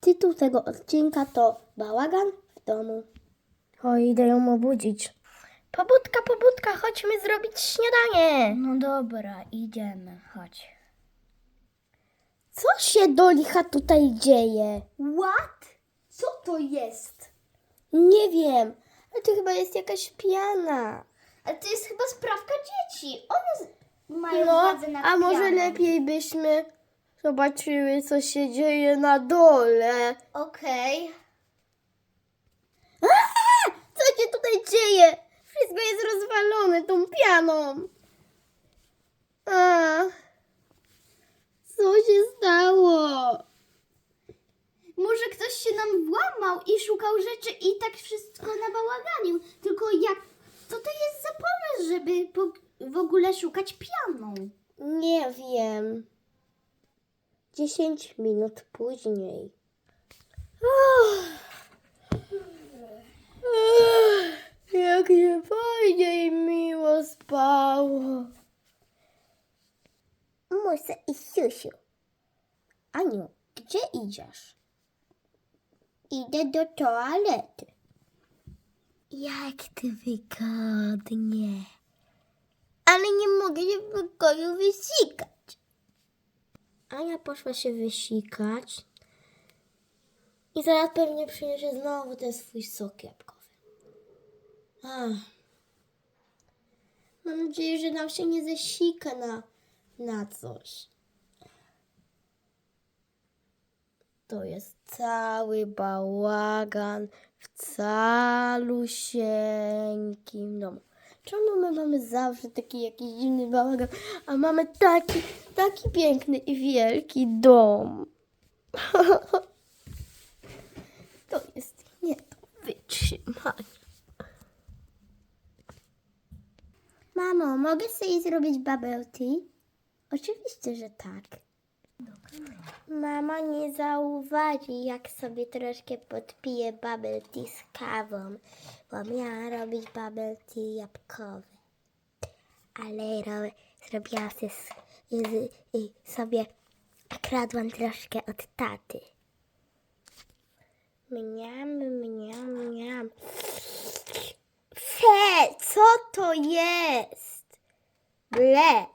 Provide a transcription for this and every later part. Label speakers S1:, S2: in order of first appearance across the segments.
S1: Tytuł tego odcinka to Bałagan w domu. O, idę ją obudzić. Pobudka, pobudka, chodźmy zrobić śniadanie.
S2: No dobra, idziemy, chodź.
S1: Co się do licha tutaj dzieje?
S2: What? Co to jest?
S1: Nie wiem, ale to chyba jest jakaś piana.
S2: Ale to jest chyba sprawka dzieci. One z- mają
S1: No,
S2: władzę nad
S1: a może lepiej byśmy zobaczyły, co się dzieje na dole.
S2: Okej.
S1: Aaa! Co się tutaj dzieje? Wszystko jest rozwalone tą pianą. A, co się stało?
S2: Może ktoś się nam włamał i szukał rzeczy i tak wszystko nabałaganił. Tylko jak... Co to jest za pomysł, żeby po, w ogóle szukać pianą?
S1: Nie wiem. Dziesięć minut później. Jak się fajnie i miło spało. Muszę iść, Siusiu. Aniu, gdzie idziesz? Idę do toalety. Jak ty wygodnie. Ale nie mogę się w pokoju wysikać. Ania poszła się wysikać. I zaraz pewnie przyniesie znowu ten swój sok jabłkowy. Ach. Mam nadzieję, że nam się nie zesika na, na coś. To jest cały bałagan w calusieńkim domu. Czemu my mamy zawsze taki jakiś dziwny bałagan, a mamy taki, taki piękny i wielki dom? To jest nie do wytrzymania. Mamo, mogę sobie zrobić bubble tea? Oczywiście, że tak. Mama nie zauważy, jak sobie troszkę podpiję bubble tea z kawą, bo miałam robić bubble tea jabłkowy. Ale ro, zrobiłam se, s- z, sobie kradłam troszkę od taty. Mniam, mniam, mniam. Fe, co to jest? Ble.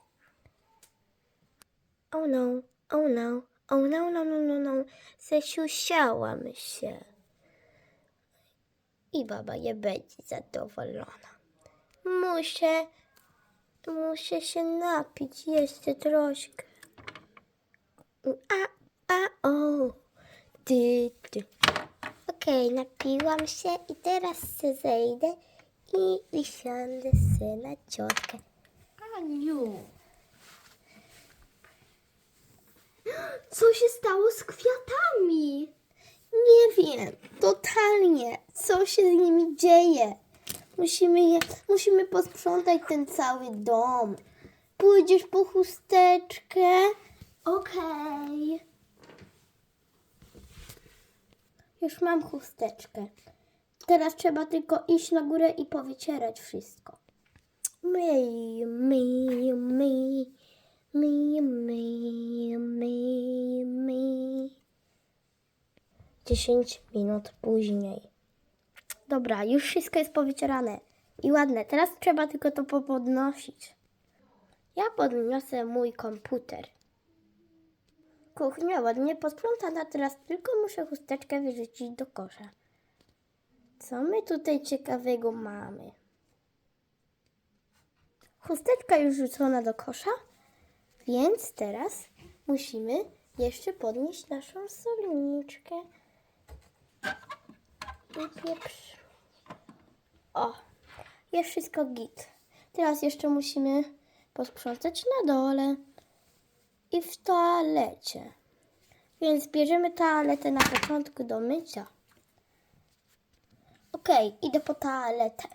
S1: Oh no, oh no, oh no, no, no, no, no. Zesiusiałam się. I baba nie będzie zadowolona. Muszę, muszę się napić jeszcze troszkę. A, a, o. Ty, ty. Okej, napiłam się i teraz se zejdę i usiądę se na ciotkę.
S2: Aniu. Co się stało z kwiatami?
S1: Nie wiem, totalnie, co się z nimi dzieje. Musimy, je, musimy posprzątać ten cały dom. Pójdziesz po chusteczkę?
S2: Okej.
S1: Już mam chusteczkę. Teraz trzeba tylko iść na górę i powycierać wszystko. Myj, myj, 10 minut później. Dobra, już wszystko jest powycierane i ładne. Teraz trzeba tylko to popodnosić. Ja podniosę mój komputer. Kuchnia ładnie posprzątana, teraz tylko muszę chusteczkę wyrzucić do kosza. Co my tutaj ciekawego mamy? Chusteczka już rzucona do kosza, więc teraz musimy jeszcze podnieść naszą solniczkę. O, jest wszystko git. Teraz jeszcze musimy posprzątać na dole i w toalecie. Więc bierzemy toaletę na początku do mycia. Okej, idę po toaletę.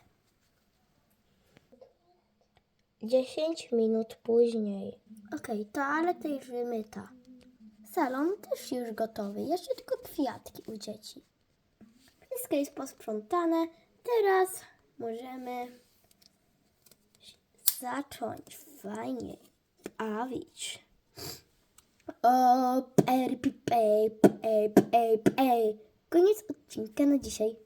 S1: 10 minut później. Okej, toaleta już wymyta. Salon też już gotowy. Jeszcze tylko kwiatki u dzieci. Wszystko jest posprzątane. Teraz możemy zacząć fajnie bawić. O, per, pi, pe, pe, pe, pe. Koniec odcinka na dzisiaj.